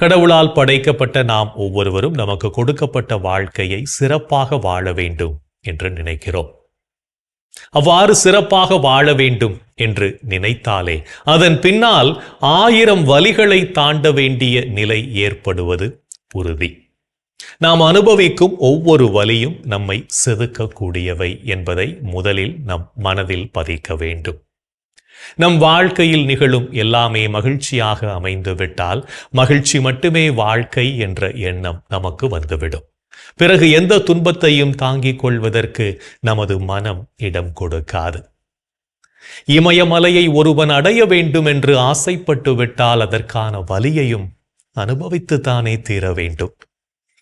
கடவுளால் படைக்கப்பட்ட நாம் ஒவ்வொருவரும் நமக்கு கொடுக்கப்பட்ட வாழ்க்கையை சிறப்பாக வாழ வேண்டும் என்று நினைக்கிறோம். அவ்வாறு சிறப்பாக வாழ வேண்டும் என்று நினைத்தாலே அதன் பின்னால் ஆயிரம் வலிகளை தாண்ட வேண்டிய நிலை ஏற்படுவது உறுதி. நாம் அனுபவிக்கும் ஒவ்வொரு வலியும் நம்மை செதுக்கக்கூடியவை என்பதை முதலில் நம் மனதில் பதிக்க வேண்டும். நம் வாழ்க்கையில் நிகழும் எல்லாமே மகிழ்ச்சியாக அமைந்துவிட்டால் மகிழ்ச்சி மட்டுமே வாழ்க்கை என்ற எண்ணம் நமக்கு வந்துவிடும். பிறகு எந்த துன்பத்தையும் தாங்கிக் கொள்வதற்கு நமது மனம் இடம் கொடுக்காது. இமயமலையை ஒருவன் அடைய வேண்டும் என்று ஆசைப்பட்டு விட்டால் அதற்கான வலியையும் அனுபவித்துத்தானே தீர வேண்டும்.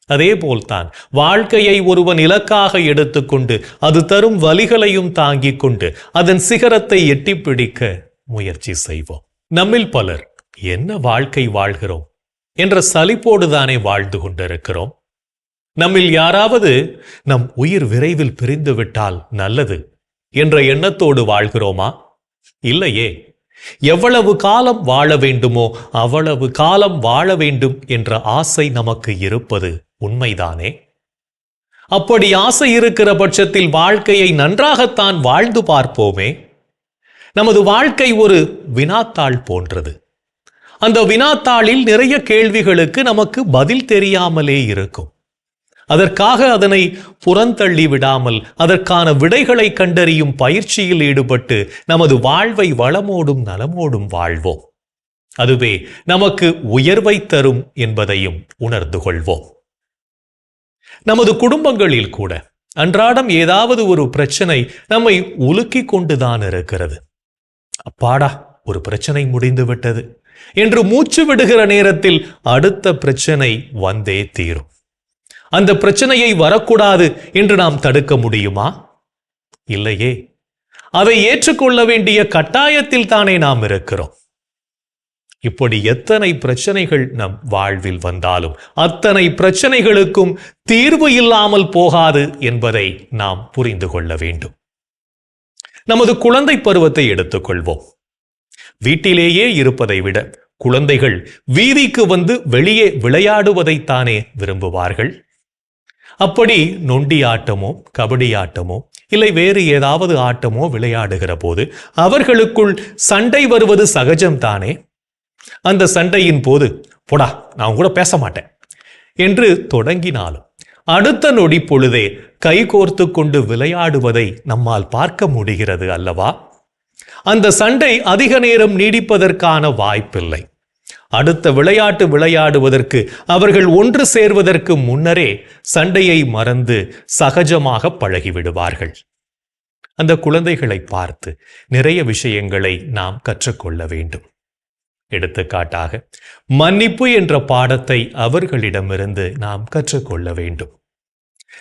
அதேபோல்தான். வாழ்க்கையை ஒருவன் இலக்காக எடுத்துக்கொண்டு அது தரும் வலிகளையும் தாங்கிக் கொண்டு அதன் சிகரத்தை எட்டி பிடிக்க முயற்சி செய்வோம். நம்மில் பலர் என்ன வாழ்க்கை வாழ்கிறோம்? என்ற சலிப்போடுதானே வாழ்ந்து கொண்டிருக்கிறோம். நம்மில் யாராவது நம் உயிர் விரைவில் பிரிந்து விட்டால் நல்லது என்ற எண்ணத்தோடு வாழ்கிறோமா? இல்லையே. எவ்வளவு காலம் வாழ வேண்டுமோ அவ்வளவு காலம் வாழ வேண்டும் என்ற ஆசை நமக்கு இருப்பது உண்மைதானே? அப்படி ஆசை இருக்கிற பட்சத்தில் வாழ்க்கையை நன்றாகத்தான் வாழ்ந்து பார்ப்போமே. நமது வாழ்க்கை ஒரு வினாத்தாள் போன்றது. அந்த வினாத்தாளில் நிறைய கேள்விகளுக்கு நமக்கு பதில் தெரியாமலே இருக்கும். அதற்காக அதனை புறந்தள்ளி விடாமல் அதற்கான விடைகளை கண்டறியும் பயிற்சியில் ஈடுபட்டு நமது வாழ்வை வளமோடும் நலமோடும் வாழ்வோம். அதுவே நமக்கு உயர்வை தரும் என்பதையும் உணர்ந்து கொள்வோம். நமது குடும்பங்களில் கூட அன்றாடம் ஏதாவது ஒரு பிரச்சனை நம்மை உலுக்கி கொண்டுதான் இருக்கிறது. அப்பாடா ஒரு பிரச்சனை முடிந்து விட்டது என்று மூச்சு விடுகிற நேரத்தில் அடுத்த பிரச்சனை வந்தே தீரும். அந்த பிரச்சனையை வரக்கூடாது என்று நாம் தடுக்க முடியுமா? இல்லையே. அதை ஏற்றுக்கொள்ள வேண்டிய கட்டாயத்தில் தானே நாம் இருக்கிறோம். இப்படி எத்தனை பிரச்சனைகள் நம் வாழ்வில் வந்தாலும் அத்தனை பிரச்சனைகளுக்கும் தீர்வு இல்லாமல் போகாது என்பதை நாம் புரிந்து கொள்ள வேண்டும். நமது குழந்தை பருவத்தை எடுத்துக்கொள்வோம். வீட்டிலேயே இருப்பதை விட குழந்தைகள் வீதிக்கு வந்து வெளியே விளையாடுவதைத்தானே விரும்புவார்கள்? அப்படி நொண்டி ஆட்டமோ கபடி ஆட்டமோ இல்லை வேறு ஏதாவது ஆட்டமோ விளையாடுகிற போது அவர்களுக்குள் சண்டை வருவது சகஜம்தானே அந்த சண்டையின் போது போடா நான் கூட பேச மாட்டேன் என்று தொடங்கினாலும் அடுத்த நொடி பொழுதே கைகோர்த்து கொண்டு விளையாடுவதை நம்மால் பார்க்க முடிகிறது அல்லவா? அந்த சண்டை அதிக நேரம் நீடிப்பதற்கான வாய்ப்பில்லை. அடுத்த விளையாட்டு விளையாடுவதற்கு அவர்கள் ஒன்று சேர்வதற்கு முன்னரே சண்டையை மறந்து சகஜமாக பழகிவிடுவார்கள். அந்த குழந்தைகளை பார்த்து நிறைய விஷயங்களை நாம் கற்றுக்கொள்ள வேண்டும். எடுத்துக்காட்டாக மன்னிப்பு என்ற பாடத்தை அவர்களிடமிருந்து நாம் கற்றுக்கொள்ள வேண்டும்.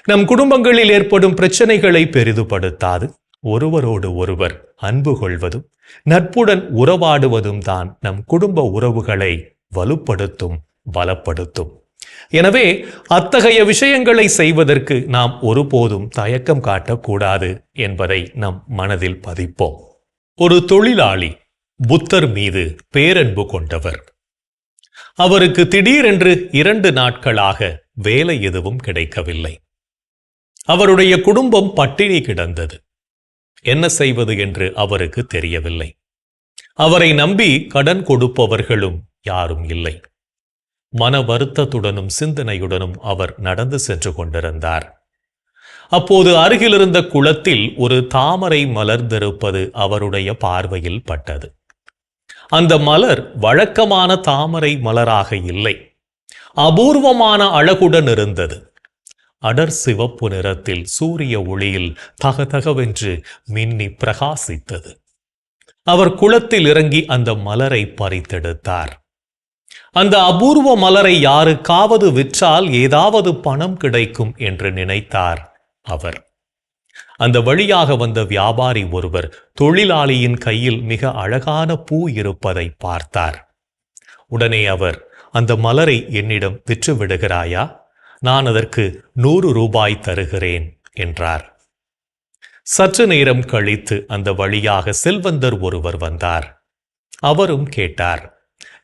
நம் குடும்பங்களில் ஏற்படும் பிரச்சனைகளை பெரிதுபடுத்தாது ஒருவரோடு ஒருவர் அன்பு கொள்வதும் நட்புடன் உறவாடுவதும் தான் நம் குடும்ப உறவுகளை வலுப்படுத்தும் பலப்படுத்தும். எனவே அத்தகைய விஷயங்களை செய்வதற்கு நாம் ஒருபோதும் தயக்கம் காட்டக்கூடாது என்பதை நம் மனதில் பதிப்போம். ஒரு தொழிலாளி புத்தர் மீது பேரன்பு கொண்டவர். அவருக்கு திடீரென்று இரண்டு நாட்களாக வேலை எதுவும் கிடைக்கவில்லை. அவருடைய குடும்பம் பட்டினி கிடந்தது. என்ன செய்வது என்று அவருக்கு தெரியவில்லை. அவரை நம்பி கடன் கொடுப்பவர்களும் யாரும் இல்லை. மன வருத்தத்துடனும் சிந்தனையுடனும் அவர் நடந்து சென்று கொண்டிருந்தார். அப்போது அருகிலிருந்த குளத்தில் ஒரு தாமரை மலர்ந்திருப்பது அவருடைய பார்வையில் பட்டது. அந்த மலர் வழக்கமான தாமரை மலராக இல்லை. அபூர்வமான அழகுடன் இருந்தது. அடர் சிவப்பு நிறத்தில் சூரிய ஒளியில் தகதகவென்று மின்னி பிரகாசித்தது. அவர் குளத்தில் இறங்கி அந்த மலரை பறித்தெடுத்தார். அந்த அபூர்வ மலரை யாருக்காவது விற்றால் ஏதாவது பணம் கிடைக்கும் என்று நினைத்தார் அவர். அந்த வழியாக வந்த வியாபாரி ஒருவர் தொழிலாளியின் கையில் மிக அழகான பூ இருப்பதை பார்த்தார். உடனே அவர் அந்த மலரை என்னிடம் விற்று விடுகிறாயா நான் அதற்கு நூறு ரூபாய் தருகிறேன் என்றார். சற்று நேரம் கழித்து அந்த வழியாக செல்வந்தர் ஒருவர் வந்தார். அவரும் கேட்டார்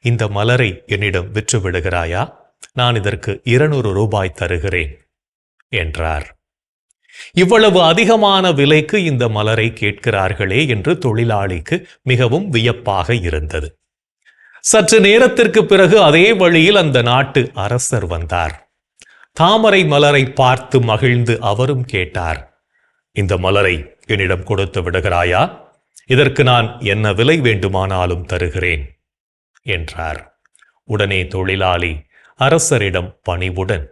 இந்த மலரை என்னிடம் விற்று விடுகிறாயா நான் இதற்கு இருநூறு ரூபாய் தருகிறேன் என்றார். இவ்வளவு அதிகமான விலைக்கு இந்த மலரை கேட்கிறார்களே என்று தொழிலாளிக்கு மிகவும் வியப்பாக இருந்தது. சற்று நேரத்திற்கு பிறகு அதே வழியில் அந்த நாட்டு அரசர் வந்தார். தாமரை மலரை பார்த்து மகிழ்ந்து அவரும் கேட்டார் இந்த மலரை என்னிடம் கொடுத்து விடுகிறாயா? இதற்கு நான் என்ன விலை வேண்டுமானாலும் தருகிறேன் என்றார். உடனே தொழிலாளி அரசரிடம் பணிவுடன்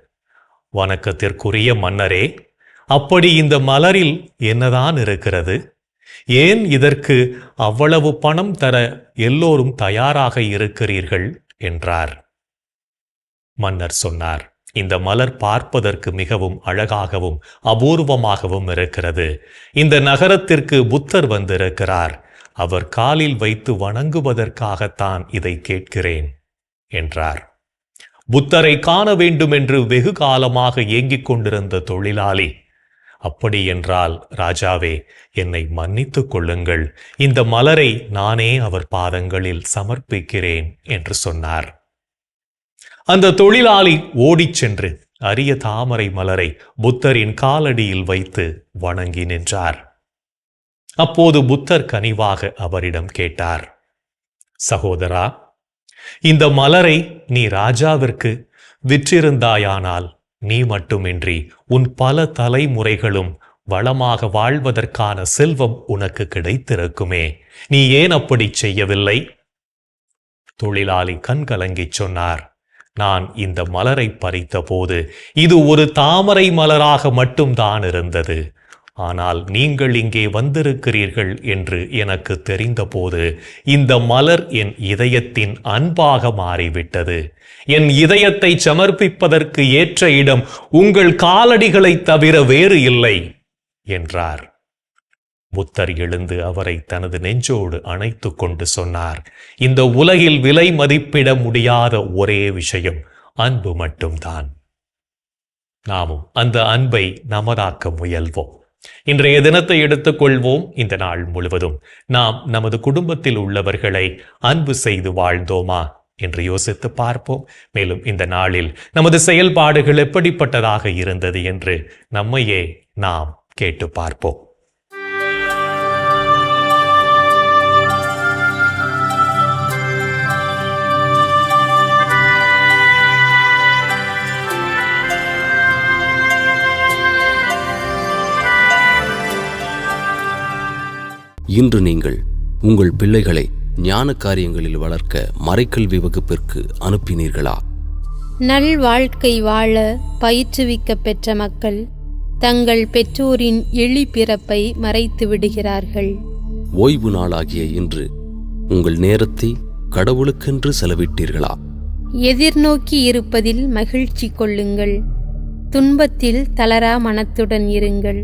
வணக்கத்திற்குரிய மன்னரே அப்படி இந்த மலரில் என்னதான் இருக்கிறது? ஏன் இதற்கு அவ்வளவு பணம் தர எல்லோரும் தயாராக இருக்கிறீர்கள்? என்றார். மன்னர் சொன்னார் இந்த மலர் பார்ப்பதற்கு மிகவும் அழகாகவும் அபூர்வமாகவும் இருக்கிறது. இந்த நகரத்திற்கு புத்தர் வந்திருக்கிறார். அவர் காலில் வைத்து வணங்குவதற்காகத்தான் இதை கேட்கிறேன் என்றார். புத்தரை காண வேண்டும் என்று வெகு காலமாக ஏங்கிக் கொண்டிருந்த தொழிலாளி அப்படியென்றால் ராஜாவே என்னை மன்னித்துக் கொள்ளுங்கள். இந்த மலரை நானே அவர் பாதங்களில் சமர்ப்பிக்கிறேன் என்று சொன்னார். அந்த தொழிலாளி ஓடிச் சென்று அரிய தாமரை மலரை புத்தரின் காலடியில் வைத்து வணங்கி நின்றார். அப்போது புத்தர் கனிவாக அவரிடம் கேட்டார் சகோதரா இந்த மலரை நீ ராஜாவிற்கு விற்றிருந்தாயானால் நீ மட்டுமின்றி உன் பல தலைமுறைகளும் வளமாக வாழ்வதற்கான செல்வம் உனக்கு கிடைத்திருக்குமே. நீ ஏன் அப்படி செய்யவில்லை? தொழிலாளி கண்கலங்கிச் சொன்னார். நான் இந்த மலரை பறித்தபோது இது ஒரு தாமரை மலராக மட்டும்தான் இருந்தது. ஆனால் நீங்கள் இங்கே வந்திருக்கிறீர்கள் என்று எனக்கு தெரிந்தபோது இந்த மலர் என் இதயத்தின் அன்பாக மாறிவிட்டது. என் இதயத்தை சமர்ப்பிப்பதற்கு ஏற்ற இடம் உங்கள் காலடிகளைத் தவிர வேறு இல்லை என்றார். புத்தர் எழுந்து அவரை தனது நெஞ்சோடு அணைத்து கொண்டு சொன்னார் இந்த உலகில் விலை மதிப்பிட முடியாத ஒரே விஷயம் அன்பு மட்டும்தான். நாமும் அந்த அன்பை நமதாக்க முயல்வோம். இன்றைய தினத்தை எடுத்துக்கொள்வோம் இந்த நாள் முழுவதும் நாம் நமது குடும்பத்தில் உள்ளவர்களை அன்பு செய்து வாழ்ந்தோமா? என்று யோசித்து பார்ப்போம். மேலும் இந்த நாளில் நமது செயல்பாடுகள் எப்படிப்பட்டதாக இருந்தது என்று நம்மையே நாம் கேட்டு பார்ப்போம். இன்று நீங்கள் உங்கள் பிள்ளைகளை ஞான காரியங்களில் வளர்க்க மறைக்கல்வி வகுப்பிற்கு அனுப்பினீர்களா? நல் வாழ்க்கை வாழ பயிற்றுவிக்க பெற்ற மக்கள் தங்கள் பெற்றோரின் எளி பிறப்பை மறைத்து விடுகிறார்கள். ஓய்வு நாளாகிய இன்று உங்கள் நேரத்தை கடவுளுக்கென்று செலவிட்டீர்களா? எதிர்நோக்கி இருப்பதில் மகிழ்ச்சி கொள்ளுங்கள். துன்பத்தில் தளரா மனத்துடன் இருங்கள்.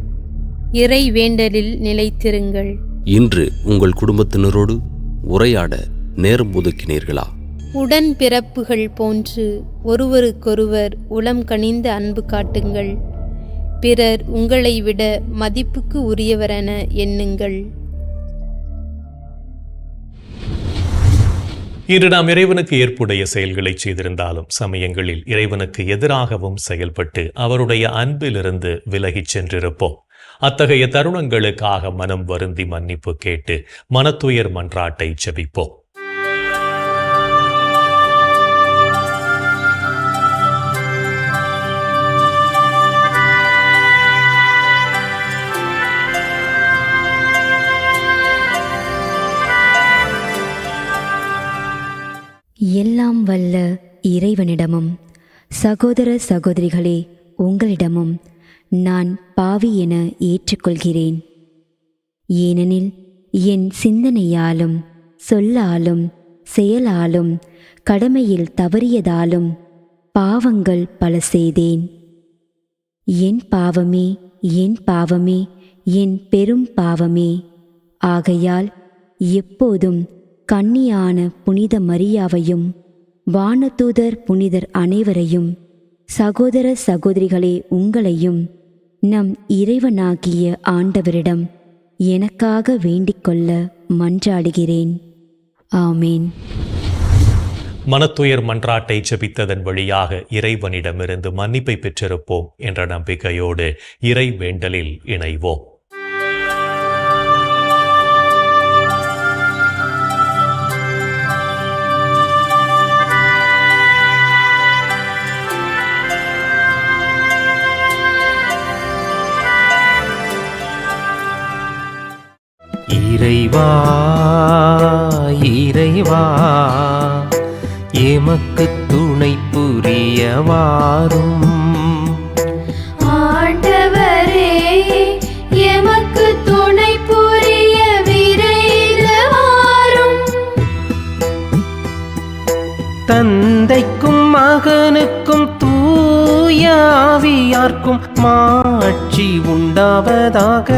இறை வேண்டலில் நிலைத்திருங்கள். இன்று உங்கள் குடும்பத்தினரோடு உரையாட நேரம் ஒதுக்கினீர்களா? உடன் பிறப்புகள் போன்று ஒருவருக்கொருவர் உளம் கனிந்த அன்பு காட்டுங்கள். பிறர் உங்களை விட மதிப்புக்கு உரியவரென எண்ணுங்கள். இன்று நாம் இறைவனுக்கு ஏற்புடைய செயல்களை செய்திருந்தாலும் சமயங்களில் இறைவனுக்கு எதிராகவும் செயல்பட்டு அவருடைய அன்பிலிருந்து விலகிச் சென்றிருப்போம். அத்தகைய தருணங்களுக்காக மனம் வருந்தி மன்னிப்பு கேட்டு மனத்துயர் மன்றாட்டை செபிப்போம் எல்லாம் வல்ல இறைவனிடமும் சகோதர சகோதரிகளே உங்களிடமும் நான் பாவி என ஏற்றுக்கொள்கிறேன். ஏனெனில் என் சிந்தனையாலும் சொல்லாலும் செயலாலும் கடமையில் தவறியதாலும் பாவங்கள் பல செய்தேன். என் பாவமே என் பாவமே என் பெரும் பாவமே. ஆகையால் எப்போதும் கன்னியான புனித மரியாவையும் வானதூதர் புனிதர் அனைவரையும் சகோதர சகோதரிகளே உங்களையும் நம் இறைவனாகிய ஆண்டவரிடம் எனக்காக வேண்டிக்கொள்ள மன்றாடுகிறேன். ஆமேன். மனத்துயர் மன்றாட்டை ஜபித்ததன் வழியாக இறைவனிடமிருந்து மன்னிப்பை பெற்றிருப்போம் என்ற நம்பிக்கையோடு இறை வேண்டலில் இணைவோம். இறைவா இறைவா எமக்கு துணை புரியவாரும். ஆண்டவரே எமக்கு துணை புரிய விரைந்து வாரும் தந்தைக்கும் மகனுக்கும் தூயாவியார்க்கும் மாட்சி உண்டாவதாக.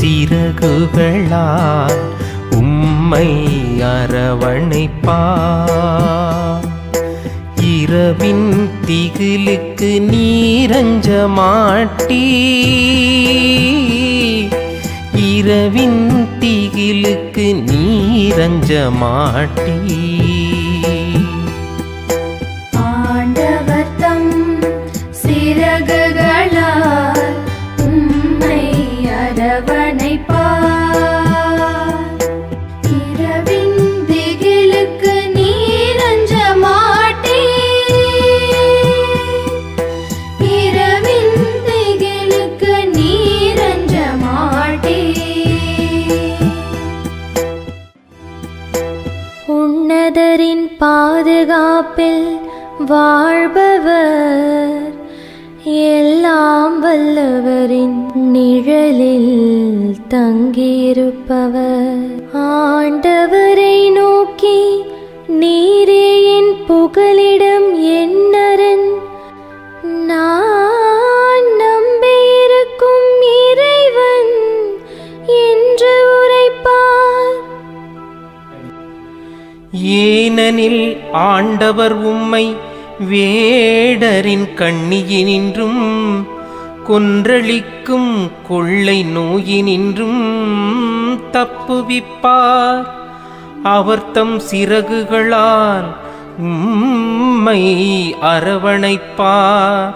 சிறகுகளால் உம்மை அரவணைப்பா. இரவின் திகிலுக்கு நீரஞ்ச மாட்டி. இரவின் திகிலுக்கு நீரஞ்ச மாட்டி. ஆண்டவர் தம் சிறகுகளால் பாதுகாப்பில் வாழ்பவர் எல்லாம் வல்லவரின் நிழலில் தங்கியிருப்பவர். அவர் உம்மை வேடரின் கண்ணியினின்றும் கொன்றளிக்கும் கொள்ளை நோயினின்றும் தப்புவிப்பார். அவர் தம் சிறகுகளால் உம்மை அரவணைப்பார்.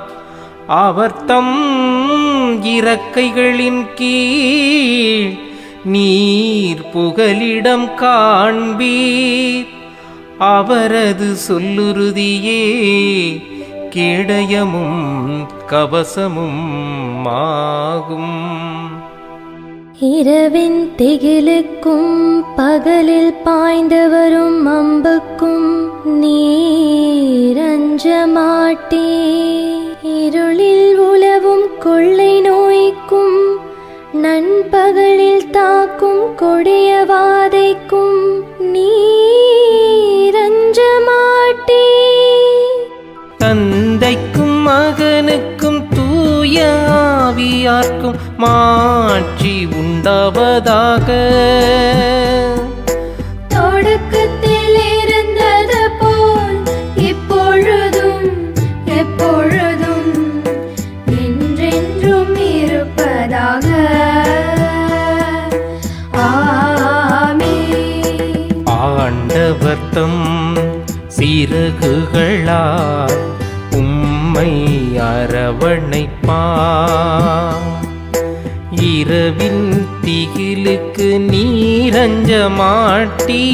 அவர் தம் இறக்கைகளின் கீழ் நீர் புகலிடம் காண்பீர். அவரது சொல்லுறுதியே கேடயமும் கவசமும் ஆகும். இரவின் திகிலுக்கும் பகலில் பாய்ந்தவரும் அம்புக்கும் நீரஞ்ச மாட்டே. இருளில் உலவும் கொள்ளை நோய்க்கும் நண்பகலில் தாக்கும் கொடிய வாதைக்கும் நீ நீரஞ்ச மாட்டே தந்தைக்கும் மகனுக்கும் தூய ஆவியார்க்கும் மாட்சி உண்டாவதாக. ஆண்டவர் தம் உம்மை அரவணைப்பா. இரவின் திகிலுக்கு நீரஞ்ச மாட்டி.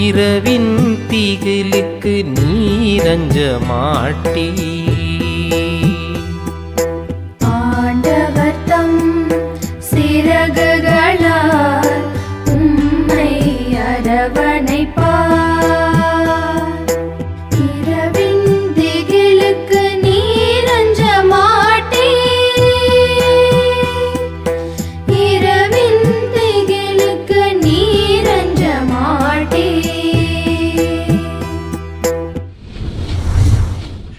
இரவின் திகிலுக்கு நீரஞ்ச மாட்டி.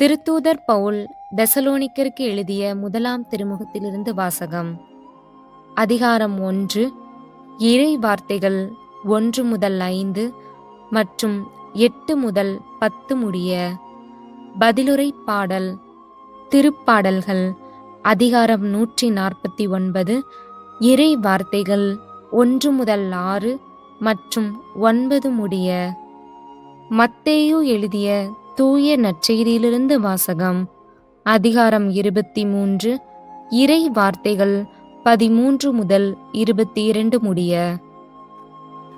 திருத்தூதர் பவுல் தெசலோனிக்கருக்கு எழுதிய முதலாம் திருமுகத்திலிருந்து வாசகம். அதிகாரம் ஒன்று இறை வார்த்தைகள் ஒன்று முதல் ஐந்து மற்றும் எட்டு முதல் பத்து முடிய பதிலுரை பாடல் திருப்பாடல்கள் அதிகாரம் நூற்றி நாற்பத்தி ஒன்பது இறை வார்த்தைகள் ஒன்று முதல் ஆறு மற்றும் ஒன்பது முடிய மத்தேயு எழுதிய தூய நற்செய்தியிலிருந்து வாசகம். அதிகாரம் இருபத்தி மூன்று இறை வார்த்தைகள் பதிமூன்று முதல் இருபத்தி இரண்டு முடிய.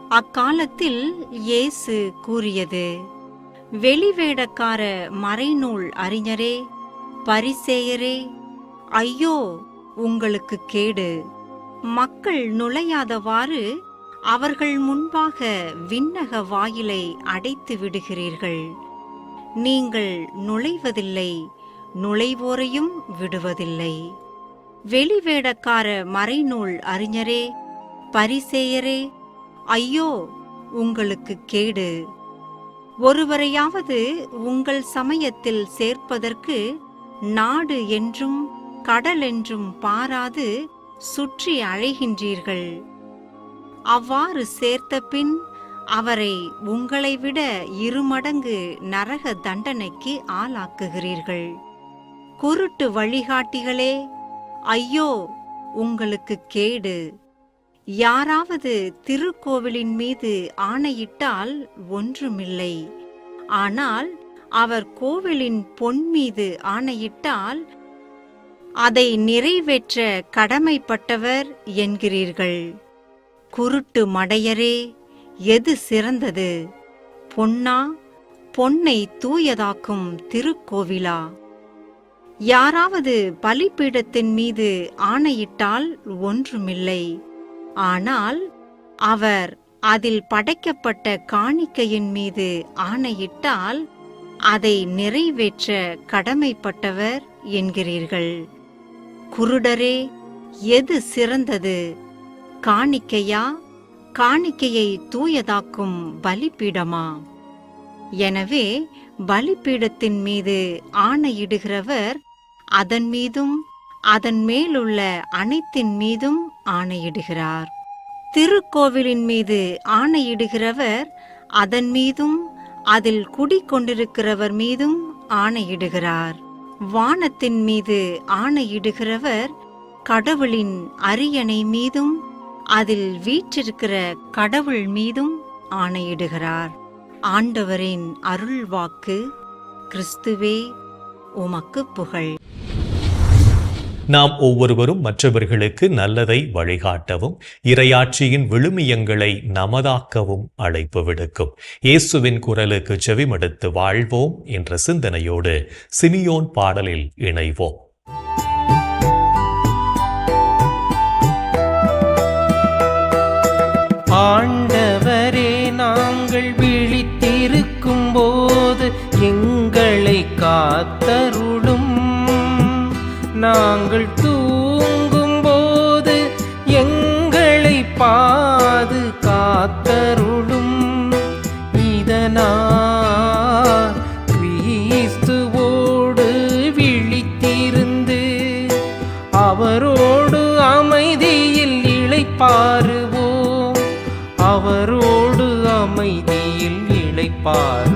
அக்காலத்தில் இயேசு கூறியது வெளிவேடக்கார மறைநூல் அறிஞரே பரிசேயரே ஐயோ உங்களுக்கு கேடு. மக்கள் நுழையாதவாறு அவர்கள் முன்பாக விண்ணக வாயிலை அடைத்து விடுகிறீர்கள். நீங்கள் நுழைவதில்லை நுழைவோரையும் விடுவதில்லை. வெளிவேடக்கார மறைநூல் அறிஞரே பரிசேயரே ஐயோ உங்களுக்கு கேடு. ஒருவரையாவது உங்கள் சமயத்தில் சேர்ப்பதற்கு நாடு என்றும் கடல் என்றும் பாராது சுற்றி அழைகின்றீர்கள் அவ்வாறு சேர்த்த பின் அவரை உங்களை விட இருமடங்கு நரக தண்டனைக்கு ஆளாக்குகிறீர்கள். குருட்டு வழிகாட்டிகளே ஐயோ உங்களுக்கு கேடு. யாராவது திருக்கோவிலின் மீது ஆணையிட்டால் ஒன்றுமில்லை. ஆனால் அவர் கோவிலின் பொன் மீது ஆணையிட்டால் அதை நிறைவேற்ற கடமைப்பட்டவர் என்கிறீர்கள். குருட்டு மடையரே எது சிறந்தது? பொன்னா பொன்னை தூயதாக்கும் திருக்கோவிலா? யாராவது பலிப்பீடத்தின் மீது ஆணையிட்டால் ஒன்றுமில்லை. ஆனால் அவர் அதில் படைக்கப்பட்ட காணிக்கையின் மீது ஆணையிட்டால் அதை நிறைவேற்ற கடமைப்பட்டவர் என்கிறீர்கள். குருடரே எது சிறந்தது? காணிக்கையா? காணிக்கையை தூயதாக்கும் பலிபீடமா? எனவே பலிப்பீடத்தின் மீது ஆணையிடுகிறவர் அதன் மீதும் அதன் மேலுள்ள அனைத்தின் மீதும் ஆணையிடுகிறார். திருக்கோவிலின் மீது ஆணையிடுகிறவர் அதன் மீதும் அதில் குடிக்கொண்டிருக்கிறவர் மீதும் ஆணையிடுகிறார். வானத்தின் மீது ஆணையிடுகிறவர் கடவுளின் அரியணை மீதும் அதில் வீற்றிருக்கிற கடவுள் மீதும் ஆணையிடுகிறார். ஆண்டவரின் அருள் வாக்கு கிறிஸ்துவே உமக்கு புகழ். நாம் ஒவ்வொருவரும் மற்றவர்களுக்கு நல்லதை வழிகாட்டவும் இரையாட்சியின் விழுமியங்களை நமதாக்கவும் அழைப்பு விடுக்கும். இயேசுவின் குரலுக்கு செவிமடுத்து வாழ்வோம் என்ற சிந்தனையோடு சிமியோன் பாடலில் இணைவோம். ஆண்டவரே நாங்கள் விழித்திருக்கும் போது எங்களை காத்தருளும். நாங்கள் தூங்கும் போது எங்களை பாது காத்தருளும் இதனால் पार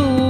நாங்கள்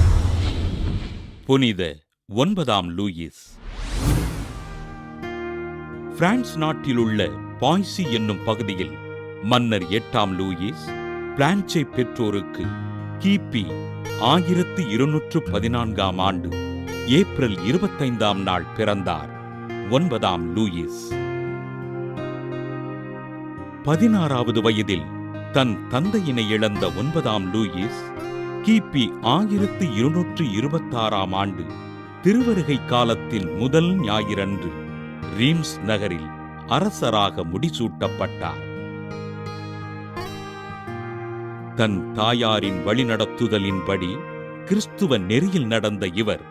புனித ஒன்பதாம் லூயிஸ். பிரான்ஸ் நாட்டிலுள்ள பாய்சி என்னும் பகுதியில் மன்னர் எட்டாம் லூயிஸ் பிரான்சை பெற்றோருக்கு கிபி ஆயிரத்து இருநூற்று பதினான்காம் ஆண்டு ஏப்ரல் இருபத்தைந்தாம் நாள் பிறந்தார் ஒன்பதாம் லூயிஸ். பதினாறாவது வயதில் தன் தந்தையினை இழந்த ஒன்பதாம் லூயிஸ் கிபி ஆயிரத்து இருநூற்று இருபத்தாறாம் ஆண்டு திருவருகை காலத்தின் முதல் ஞாயிறன்று ரீம்ஸ் நகரில் அரசராக முடிசூட்டப்பட்டார். தன் தாயாரின் வழிநடத்துதலின்படி கிறிஸ்துவ நெறியில் நடந்த இவர்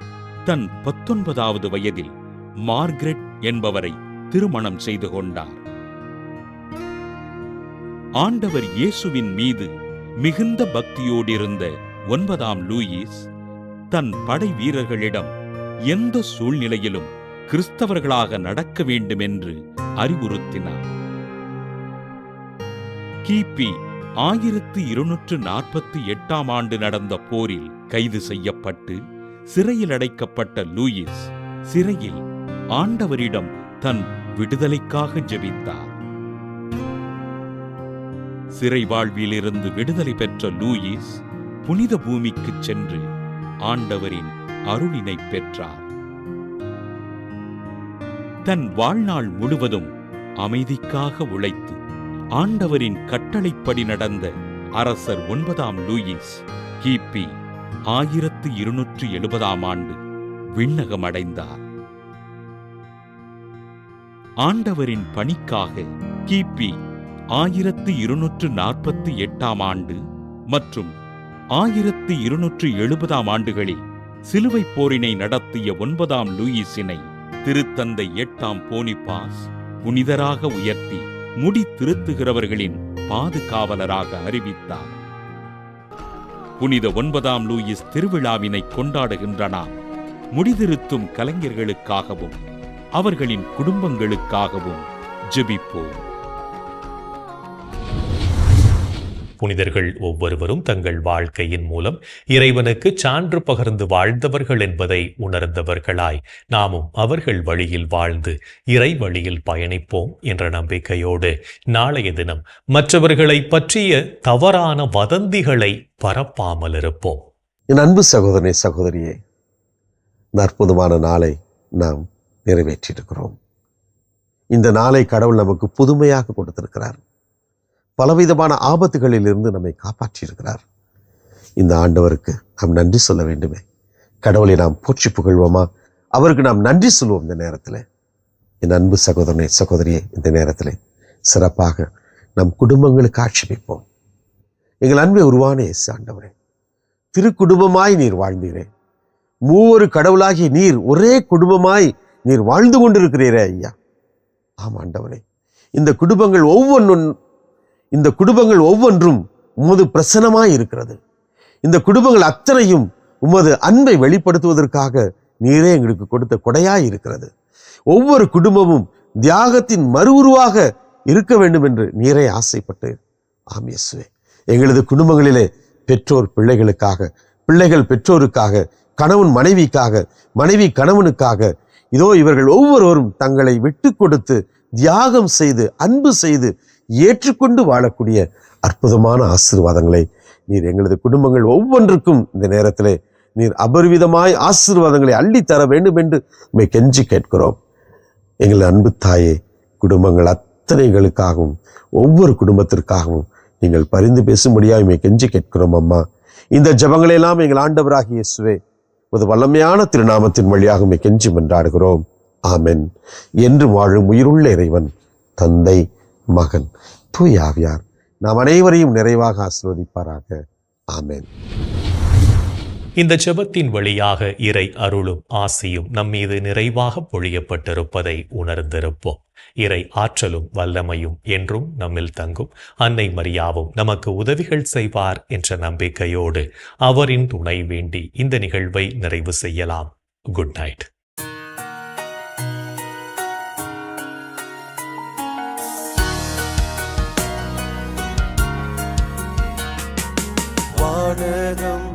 தன் பத்தொன்பதாவது வயதில் மார்கரெட் என்பவரை திருமணம் செய்து கொண்டார். ஆண்டவர் இயேசுவின் மீது மிகுந்த பக்தியோடிருந்த ஒன்பதாம் லூயிஸ் தன் படை வீரர்களிடம் எந்த சூழ்நிலையிலும் கிறிஸ்தவர்களாக நடக்க வேண்டும் என்று அறிவுறுத்தினார். கிபி ஆயிரத்து இருநூற்று நாற்பத்தி எட்டாம் ஆண்டு நடந்த போரில் கைது செய்யப்பட்டு சிறையில் அடைக்கப்பட்ட லூயிஸ் சிறையில் ஆண்டவரிடம் தன் விடுதலைக்காக ஜெபித்தார். சிறை வாழ்விலிருந்து விடுதலை பெற்ற லூயிஸ் புனித பூமிக்குச் சென்று ஆண்டவரின் அருளினை பெற்றார். தன் வாழ்நாள் முழுவதும் அமைதிக்காக உழைத்து ஆண்டவரின் கட்டளைப்படி நடந்த அரசர் ஒன்பதாம் லூயிஸ் கிபி ஆயிரத்து இருநூற்று எழுபதாம் ஆண்டு விண்ணகமடைந்தார். ஆண்டவரின் பணிக்காக கிபி ஆயிரத்து இருநூற்று நாற்பத்தி எட்டாம் ஆண்டு மற்றும் ஆயிரத்தி இருநூற்று எழுபதாம் ஆண்டுகளில் சிலுவைப் போரினை நடத்திய ஒன்பதாம் லூயிஸினை திருத்தந்தை எட்டாம் போனிபாஸ் புனிதராக உயர்த்தி முடி திருத்துகிறவர்களின் பாதுகாவலராக அறிவித்தார். புனித ஒன்பதாம் லூயிஸ் திருவிழாவினை கொண்டாடுகின்ற நாம் முடிதிருத்தும் கலைஞர்களுக்காகவும் அவர்களின் குடும்பங்களுக்காகவும் ஜெபிப்போம். புனிதர்கள் ஒவ்வொருவரும் தங்கள் வாழ்க்கையின் மூலம் இறைவனுக்கு சான்று பகர்ந்து வாழ்ந்தவர்கள் என்பதை உணர்ந்தவர்களாய் நாமும் அவர்கள் வழியில் வாழ்ந்து இறை வழியில் பயணிப்போம் என்ற நம்பிக்கையோடு நாளைய தினம் மற்றவர்களை பற்றிய தவறான வதந்திகளை பரப்பாமல் இருப்போம். என் அன்பு சகோதரனே சகோதரியே இந்த அற்புதமான நாளை நாம் நிறைவேற்றியிருக்கிறோம். இந்த நாளை கடவுள் நமக்கு புதுமையாக கொடுத்திருக்கிறார். பலவிதமான ஆபத்துகளிலிருந்து நம்மை காப்பாற்றியிருக்கிறார். இந்த ஆண்டவருக்கு நாம் நன்றி சொல்ல வேண்டுமே. கடவுளை நாம் போற்றி புகழ்வோமா? அவருக்கு நாம் நன்றி சொல்லுவோம் இந்த நேரத்தில். என் அன்பு சகோதரனே சகோதரியே இந்த நேரத்தில் சிறப்பாக நம் குடும்பங்களுக்கு ஆட்சி வைப்போம் எங்கள் அன்பை உருவான இயேசு ஆண்டவரே திருக்குடும்பமாய் நீர் வாழ்ந்தீரே. மூவொரு கடவுளாகிய நீர் ஒரே குடும்பமாய் நீர் வாழ்ந்து கொண்டிருக்கிறீரே ஐயா. ஆம் ஆண்டவரே இந்த குடும்பங்கள் ஒவ்வொன்றும் இந்த குடும்பங்கள் ஒவ்வொன்றும் உமது பிரசனமாய் இருக்கிறது. இந்த குடும்பங்கள் அத்தனையும் உமது அன்பை வெளிப்படுத்துவதற்காக நீரே எங்களுக்கு கொடுத்த கொடையாய் இருக்கிறது. ஒவ்வொரு குடும்பமும் தியாகத்தின் மறு உருவாக இருக்க வேண்டும் என்று நீரே ஆசைப்பட்டு. ஆம் இயேசுவே. எங்களது குடும்பங்களிலே பெற்றோர் பிள்ளைகளுக்காக பிள்ளைகள் பெற்றோருக்காக கணவன் மனைவிக்காக மனைவி கணவனுக்காக இதோ இவர்கள் ஒவ்வொருவரும் தங்களை விட்டு கொடுத்து தியாகம் செய்து அன்பு செய்து ஏற்றுக்கொண்டு வாழக்கூடிய அற்புதமான ஆசீர்வாதங்களை நீர் எங்களது குடும்பங்கள் ஒவ்வொன்றுக்கும் இந்த நேரத்தில் நீர் அபரிவிதமாய் ஆசீர்வாதங்களை அள்ளித்தர தர வேண்டும் என்று உண்மை கெஞ்சி கேட்கிறோம். எங்கள் அன்பு தாயே குடும்பங்கள் அத்தனைகளுக்காகவும் ஒவ்வொரு குடும்பத்திற்காகவும் நீங்கள் பரிந்து பேசும்படியாக உண்மை கெஞ்சி கேட்கிறோம் அம்மா. இந்த ஜபங்களையெல்லாம் எங்கள் ஆண்டவராகிய இயேசுவே ஒரு வல்லமையான திருநாமத்தின் வழியாக உம்மை கெஞ்சி மன்றாடுகிறோம். ஆமென். என்று வாழும் உயிருள்ள இறைவன் தந்தை மகன். தூயாவியார் நாம் அனைவரையும் நிறைவாக ஆசிர்வதிப்பாராக. ஆமேன். இந்த ஜெபத்தின் வழியாக இறை அருளும் ஆசியும் நம்மீது நிறைவாக பொழியப்பட்டிருப்பதை உணர்ந்திருப்போம். இறை ஆற்றலும் வல்லமையும் என்றும் நம்மில் தங்கும். அன்னை மரியாவும் நமக்கு உதவிகள் செய்வார் என்ற நம்பிக்கையோடு அவரின் துணை வேண்டி இந்த நிகழ்வை நிறைவு செய்யலாம். Good night. வானகம்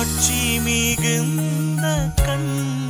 காட்சி மிகுந்த கண்.